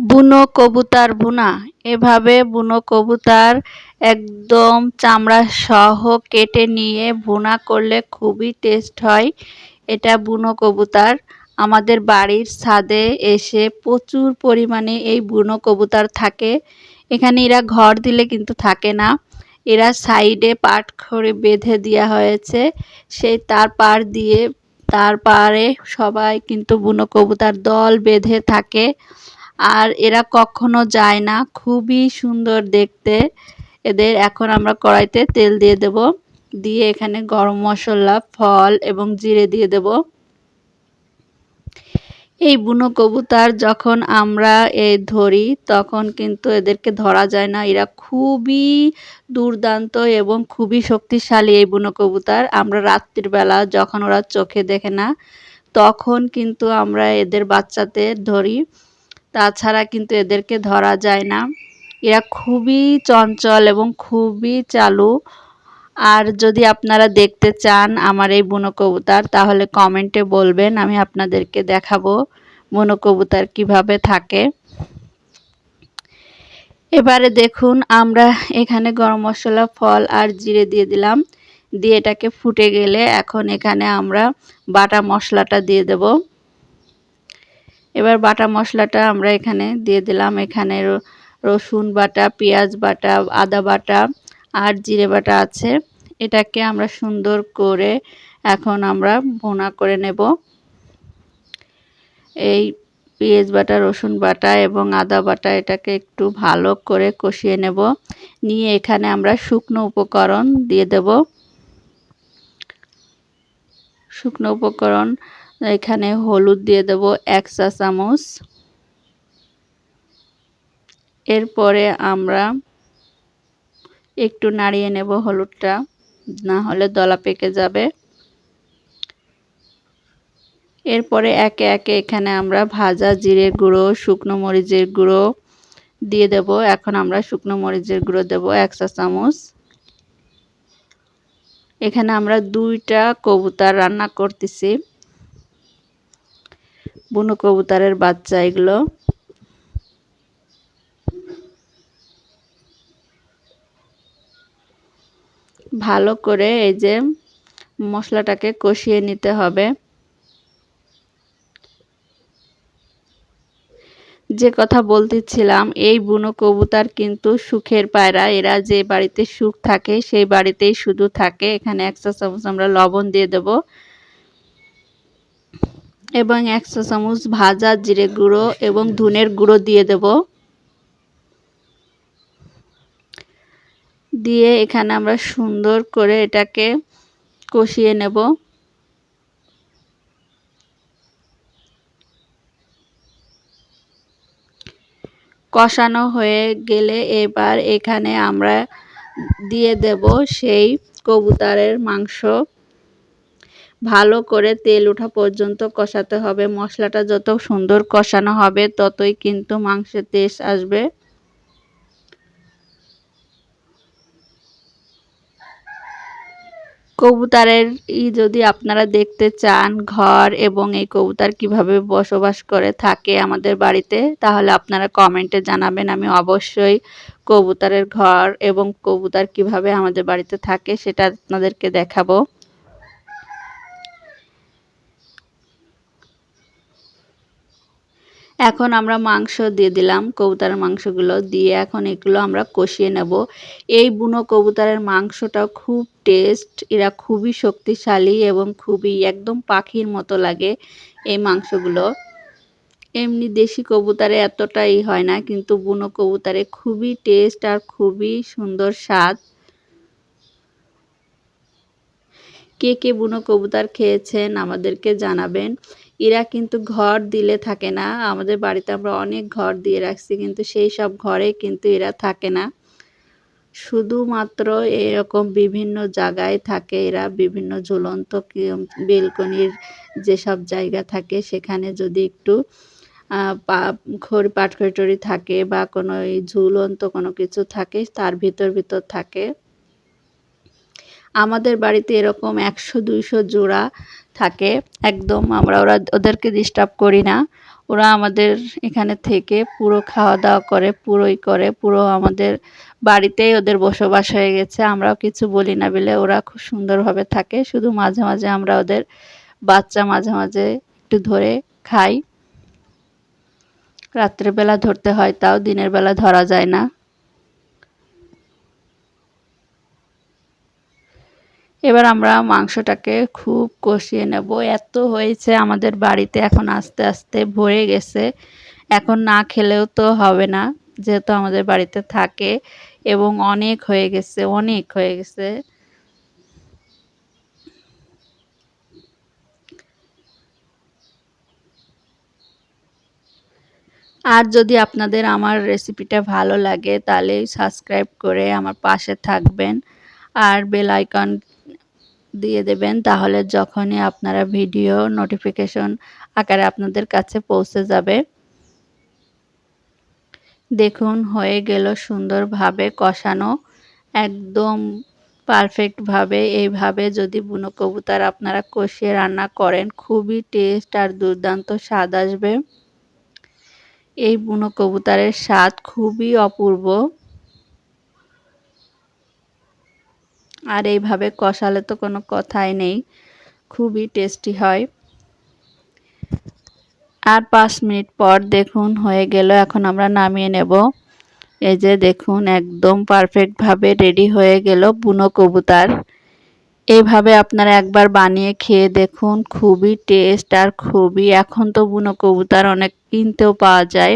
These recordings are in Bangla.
বুনো কবুতর বুনা। এভাবে বুনো কবুতর একদম চামড়া সহ কেটে নিয়ে ভুনা করলে খুবই টেস্ট হয়। এটা বুনো কবুতর। আমাদের বাড়ির ছাদে এসে প্রচুর পরিমাণে এই বুনো কবুতর থাকে। এখানে এরা ঘর দিলে কিন্তু থাকে না। এরা সাইডে পাট করে বেঁধে দেওয়া হয়েছে। সেই তার পার দিয়ে তার পারে সবাই কিন্তু বুনো কবুতর দল বেঁধে থাকে। আর এরা কখনো যায় না। খুবই সুন্দর দেখতে। এদের এখন আমরা কড়াইতে তেল দিয়ে দেব। দিয়ে এখানে গরম মশলা, ফল এবং জিরে দিয়ে দেব। এই বুনো কবুতর যখন আমরা এ ধরি, তখন কিন্তু এদেরকে ধরা যায় না। এরা খুবই দুর্দান্ত এবং খুবই শক্তিশালী এই বুনো কবুতর। আমরা রাত্রির বেলা যখন ওরা চোখে দেখে না, তখন কিন্তু আমরা এদের বাচ্চাতে ধরি। তাছাড়া কিন্তু এদেরকে ধরা যায় না। এরা খুবই চঞ্চল এবং খুবই চালু। আর যদি আপনারা দেখতে চান আমার এই বুনো কবুতর তাহলে কমেন্টে বলবেন, আমি আপনাদেরকে দেখাবো বুনো কবুতর কীভাবে থাকে। এবারে দেখুন, আমরা এখানে গরম মশলা, ফল আর জিরে দিয়ে দিলাম। দিয়ে এটাকে ফুটে গেলে এখন এখানে আমরা বাটা মশলাটা দিয়ে দেব। এবার বাটা মশলাটা আমরা এখানে দিয়ে দিলাম। এখানে রসুন বাটা, পেঁয়াজ বাটা, আদা বাটা আর জিরে বাটা আছে। এটাকে আমরা সুন্দর করে এখন আমরা ভোনা করে নেব। এই পেঁয়াজ বাটা, রসুন বাটা এবং আদা বাটা এটাকে একটু ভালো করে কষিয়ে নেব। নিয়ে এখানে আমরা শুকনো উপকরণ দিয়ে দেব। শুকনো উপকরণ এখানে হলুদ দিয়ে দেব এক চা চামচ। এরপরে আমরা একটু নাড়িয়ে নেব হলুদটা, না হলে দলা পেকে যাবে। এরপরে একে একে এখানে আমরা ভাজা জিরে গুঁড়ো, শুকনো মরিচের গুঁড়ো দিয়ে দেব। এখন আমরা শুকনো মরিচের গুঁড়ো দেব এক চা চামচ। এখানে আমরা দুইটা কবুতর রান্না করতেছি। বুনো কবুতরের বাচ্চা এগুলো। ভালো করে এই যে মশলাটাকে কষিয়ে নিতে হবে। যে কথা বলতেছিলাম, এই বুনো কবুতর কিন্তু সুখের পায়রা। এরা যে বাড়িতে সুখ থাকে, সেই বাড়িতেই শুধু থাকে। এখানে একশো চামচ আমরা লবণ দিয়ে দেব। এবং একশো চামচ ভাজা জিরে গুঁড়ো এবং ধুনের গুঁড়ো দিয়ে দেব। দিয়ে এখানে আমরা সুন্দর করে এটাকে কষিয়ে নেব। কষানো হয়ে গেলে এবার এখানে আমরা দিয়ে দেব সেই কবুতরের মাংস। ভালো করে তেল ওঠা পর্যন্ত কষাতে হবে। মশলাটা যত সুন্দর কষানো হবে, ততই কিন্তু মাংসের টেস্ট আসবে। কবুতরের ই যদি আপনারা দেখতে চান ঘর এবং এই কবুতর কীভাবে বসবাস করে থাকে আমাদের বাড়িতে, তাহলে আপনারা কমেন্টে জানাবেন। আমি অবশ্যই কবুতরের ঘর এবং কবুতর কীভাবে আমাদের বাড়িতে থাকে সেটা আপনাদেরকে দেখাবো। এখন আমরা মাংস দিয়ে দিলাম, কবুতরের মাংসগুলো দিয়ে এখন এগুলো আমরা কষিয়ে নেব। এই বুনো কবুতরের মাংসটা খুব টেস্ট এরা খুবই শক্তিশালী এবং খুবই একদম পাখির মতো লাগে এই মাংসগুলো। এমনি দেশি কবুতরে এতটাই হয় না, কিন্তু বুনো কবুতরে খুবই টেস্ট আর খুবই সুন্দর স্বাদ। কে কে বুনো কবুতর খেয়েছেন আমাদেরকে জানাবেন। এরা কিন্তু ঘর দিলে থাকে না। আমাদের বাড়িতে আমরা অনেক ঘর দিয়ে রাখছি, কিন্তু সেই সব ঘরে কিন্তু এরা থাকে না। শুধুমাত্র এরকম বিভিন্ন জায়গায় থাকে এরা, বিভিন্ন ঝুলন্ত বেলকনির যেসব জায়গা থাকে, সেখানে যদি একটু খড়ি পাটখড়ি থাকে বা কোনো এই ঝুলন্ত কোনো কিছু থাকে, তার ভিতর ভিতর থাকে। আমাদের বাড়িতে এরকম একশো দুইশো জোড়া থাকে, একদম আমরা ওরা ওদেরকে ডিস্টার্ব করি না। ওরা আমাদের এখানে থেকে পুরো খাওয়া দাওয়া করে পুরোই করে, পুরো আমাদের বাড়িতেই ওদের বসবাস হয়ে গেছে। আমরাও কিছু বলি না বলে ওরা খুব সুন্দরভাবে থাকে। শুধু মাঝে মাঝে আমরা ওদের বাচ্চা মাঝে মাঝে একটু ধরে খাই। রাত্রেবেলা ধরতে হয়, তাও দিনের বেলা ধরা যায় না। এবার আমরা মাংসটাকে খুব কষিয়ে নেব। এত হয়েছে আমাদের বাড়িতে এখন আস্তে আস্তে ভরে গেছে। এখন না খেলেও তো হবে না, যেহেতু আমাদের বাড়িতে থাকে এবং অনেক হয়ে গেছে, অনেক হয়ে গেছে। আর যদি আপনাদের আমার রেসিপিটা ভালো লাগে, তাহলে সাবস্ক্রাইব করে আমার পাশে থাকবেন। আর বেল আইকন দিয়ে দেবেন, তাহলে যখনই আপনারা ভিডিও নোটিফিকেশন আকারে আপনাদের কাছে পৌঁছে যাবে। দেখুন, হয়ে গেল সুন্দরভাবে কষানো, একদম পারফেক্টভাবে এইভাবে যদি বুনো কবুতর আপনারা কষিয়ে রান্না করেন, খুবই টেস্ট আর দুর্দান্ত স্বাদ আসবে। এই বুনো কবুতরের স্বাদ খুবই অপূর্ব। আর এইভাবে কষালে তো কোনো কথাই নেই। খুবই টেস্টি হয়। আর পাঁচ মিনিট পর দেখুন হয়ে গেল, এখন আমরা নামিয়ে নেব। এই যে দেখুন, একদম পারফেক্টভাবে রেডি হয়ে গেল বুনো কবুতার। এইভাবে আপনারা একবার বানিয়ে খেয়ে দেখুন, খুবই টেস্ট আর খুবই, এখন তো বুনো কবুতার অনেক কিনতেও পাওয়া যায়।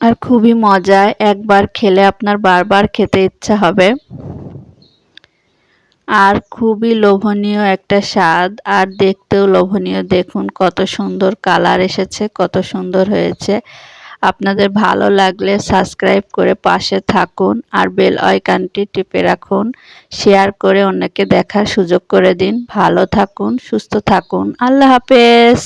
আর খুবই মজা একবার খেলে আপনার বারবার খেতে ইচ্ছা হবে। আর খুবই লোভনীয় একটা স্বাদ। আর দেখতেও লোভনীয়। দেখুন কত সুন্দর কালার এসেছে, কত সুন্দর হয়েছে। আপনাদের ভালো লাগলে সাবস্ক্রাইব করে পাশে থাকুন আর বেল আইকনটি টিপে রাখুন। শেয়ার করে অন্যকে দেখার সুযোগ করে দিন। ভালো থাকুন, সুস্থ থাকুন। আল্লাহ হাফেজ।